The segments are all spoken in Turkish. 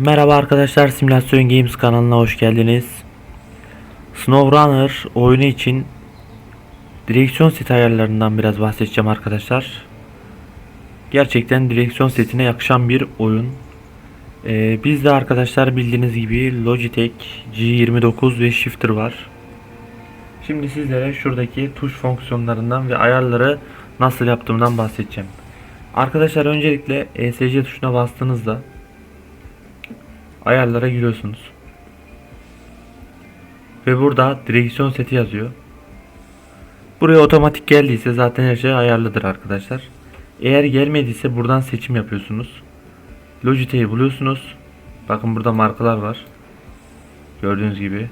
Merhaba arkadaşlar Simülasyon Games kanalına hoş geldiniz. SnowRunner oyunu için direksiyon seti ayarlarından biraz bahsedeceğim arkadaşlar. Gerçekten direksiyon setine yakışan bir oyun. Ee, bizde arkadaşlar bildiğiniz gibi Logitech G29 ve Shifter var. Şimdi sizlere şuradaki tuş fonksiyonlarından ve ayarları nasıl yaptığımdan bahsedeceğim. Arkadaşlar öncelikle ESC tuşuna bastığınızda ayarlara giriyorsunuz. Ve burada direksiyon seti yazıyor. Buraya otomatik geldiyse zaten her şey ayarlıdır arkadaşlar. Eğer gelmediyse buradan seçim yapıyorsunuz. Logitech'i buluyorsunuz. Bakın burada markalar var. Gördüğünüz gibi.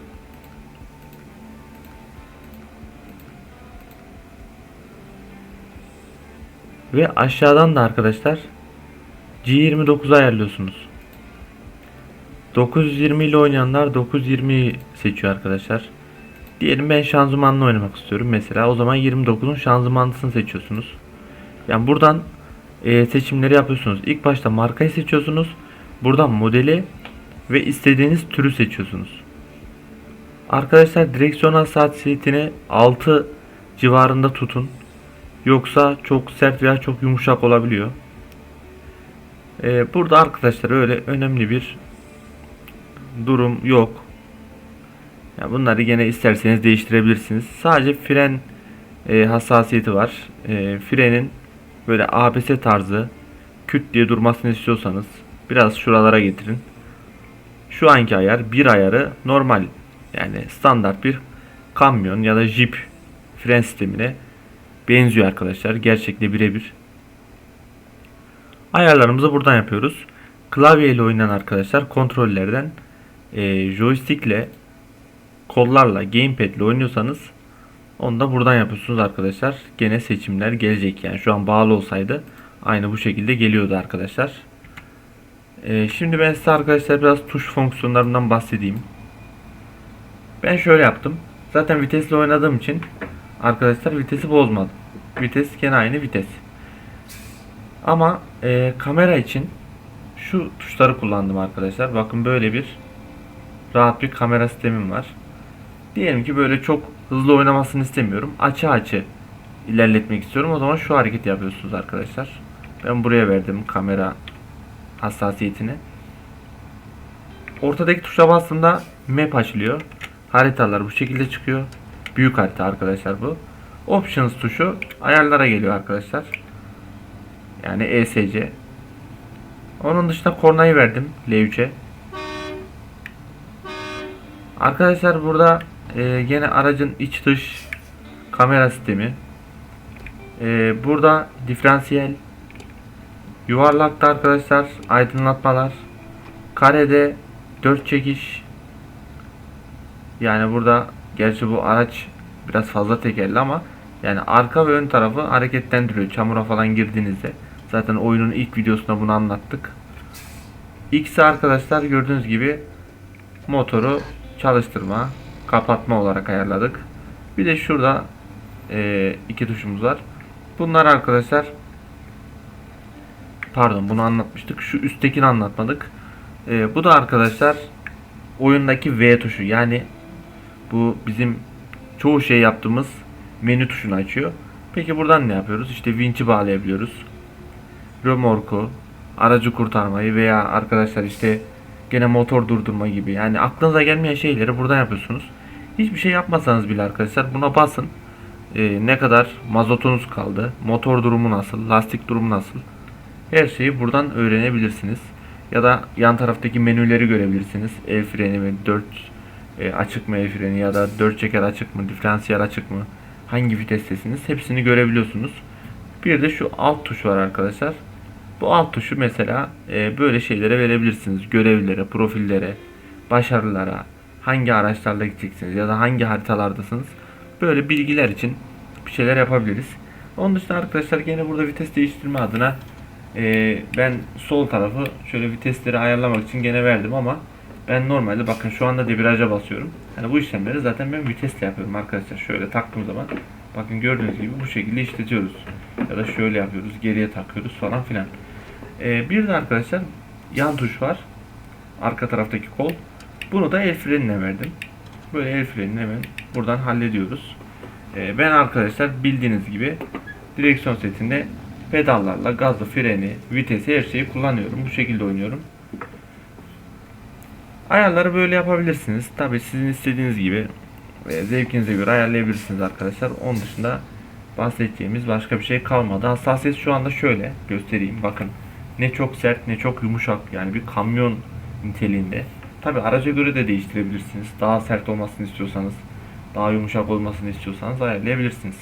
Ve aşağıdan da arkadaşlar G29'u ayarlıyorsunuz. 920 ile oynayanlar 920 seçiyor arkadaşlar. Diyelim ben şanzımanla oynamak istiyorum mesela. O zaman 29'un şanzımanlısını seçiyorsunuz. Yani buradan e, seçimleri yapıyorsunuz. İlk başta markayı seçiyorsunuz. Buradan modeli ve istediğiniz türü seçiyorsunuz. Arkadaşlar direksiyon hassasiyetini 6 civarında tutun. Yoksa çok sert veya çok yumuşak olabiliyor. E, burada arkadaşlar öyle önemli bir durum yok. Ya bunları gene isterseniz değiştirebilirsiniz. Sadece fren e, hassasiyeti var. E, frenin böyle ABS tarzı küt diye durmasını istiyorsanız biraz şuralara getirin. Şu anki ayar bir ayarı normal yani standart bir kamyon ya da jip fren sistemine benziyor arkadaşlar. Gerçekte birebir. Ayarlarımızı buradan yapıyoruz. Klavye ile oynayan arkadaşlar kontrollerden e, joystick ile kollarla gamepad oynuyorsanız onu da buradan yapıyorsunuz arkadaşlar. Gene seçimler gelecek yani şu an bağlı olsaydı aynı bu şekilde geliyordu arkadaşlar. E, şimdi ben size arkadaşlar biraz tuş fonksiyonlarından bahsedeyim. Ben şöyle yaptım. Zaten vitesle oynadığım için arkadaşlar vitesi bozmadım. Vites gene aynı vites. Ama e, kamera için şu tuşları kullandım arkadaşlar. Bakın böyle bir rahat bir kamera sistemim var. Diyelim ki böyle çok hızlı oynamasını istemiyorum. Açı açı ilerletmek istiyorum. O zaman şu hareketi yapıyorsunuz arkadaşlar. Ben buraya verdim kamera hassasiyetini. Ortadaki tuşa bastığımda map açılıyor. Haritalar bu şekilde çıkıyor. Büyük harita arkadaşlar bu. Options tuşu ayarlara geliyor arkadaşlar. Yani ESC. Onun dışında kornayı verdim L3'e. Arkadaşlar burada e, gene aracın iç dış kamera sistemi. E, burada diferansiyel yuvarlakta arkadaşlar aydınlatmalar. Karede 4 çekiş. Yani burada gerçi bu araç biraz fazla tekerli ama yani arka ve ön tarafı hareketlendiriyor. Çamura falan girdiğinizde. Zaten oyunun ilk videosunda bunu anlattık. X arkadaşlar gördüğünüz gibi motoru çalıştırma, kapatma olarak ayarladık. Bir de şurada e, iki tuşumuz var. Bunlar arkadaşlar pardon bunu anlatmıştık. Şu üsttekini anlatmadık. E, bu da arkadaşlar oyundaki V tuşu. Yani bu bizim çoğu şey yaptığımız menü tuşunu açıyor. Peki buradan ne yapıyoruz? İşte vinç'i bağlayabiliyoruz. Römorku, aracı kurtarmayı veya arkadaşlar işte gene motor durdurma gibi. Yani aklınıza gelmeyen şeyleri buradan yapıyorsunuz. Hiçbir şey yapmasanız bile arkadaşlar buna basın. Ee, ne kadar mazotunuz kaldı, motor durumu nasıl, lastik durumu nasıl. Her şeyi buradan öğrenebilirsiniz. Ya da yan taraftaki menüleri görebilirsiniz. El freni ve 4 e, açık mı el freni ya da 4 çeker açık mı, diferansiyel açık mı, hangi vitestesiniz hepsini görebiliyorsunuz. Bir de şu alt tuş var arkadaşlar. Bu alt tuşu mesela e, böyle şeylere verebilirsiniz. Görevlere, profillere, başarılara, hangi araçlarla gideceksiniz ya da hangi haritalardasınız. Böyle bilgiler için bir şeyler yapabiliriz. Onun dışında arkadaşlar gene burada vites değiştirme adına e, ben sol tarafı şöyle vitesleri ayarlamak için gene verdim ama ben normalde bakın şu anda debriyaja basıyorum. Yani bu işlemleri zaten ben vitesle yapıyorum arkadaşlar. Şöyle taktığım zaman bakın gördüğünüz gibi bu şekilde işletiyoruz. Ya da şöyle yapıyoruz, geriye takıyoruz falan filan. Ee, bir de arkadaşlar yan tuş var. Arka taraftaki kol. Bunu da el frenine verdim. Böyle el frenini hemen buradan hallediyoruz. Ee, ben arkadaşlar bildiğiniz gibi direksiyon setinde pedallarla gazı, freni, vitesi her şeyi kullanıyorum. Bu şekilde oynuyorum. Ayarları böyle yapabilirsiniz. Tabi sizin istediğiniz gibi ve zevkinize göre ayarlayabilirsiniz arkadaşlar. Onun dışında bahsedeceğimiz başka bir şey kalmadı. Hassasiyet şu anda şöyle göstereyim. Bakın ne çok sert ne çok yumuşak yani bir kamyon niteliğinde. Tabi araca göre de değiştirebilirsiniz. Daha sert olmasını istiyorsanız, daha yumuşak olmasını istiyorsanız ayarlayabilirsiniz.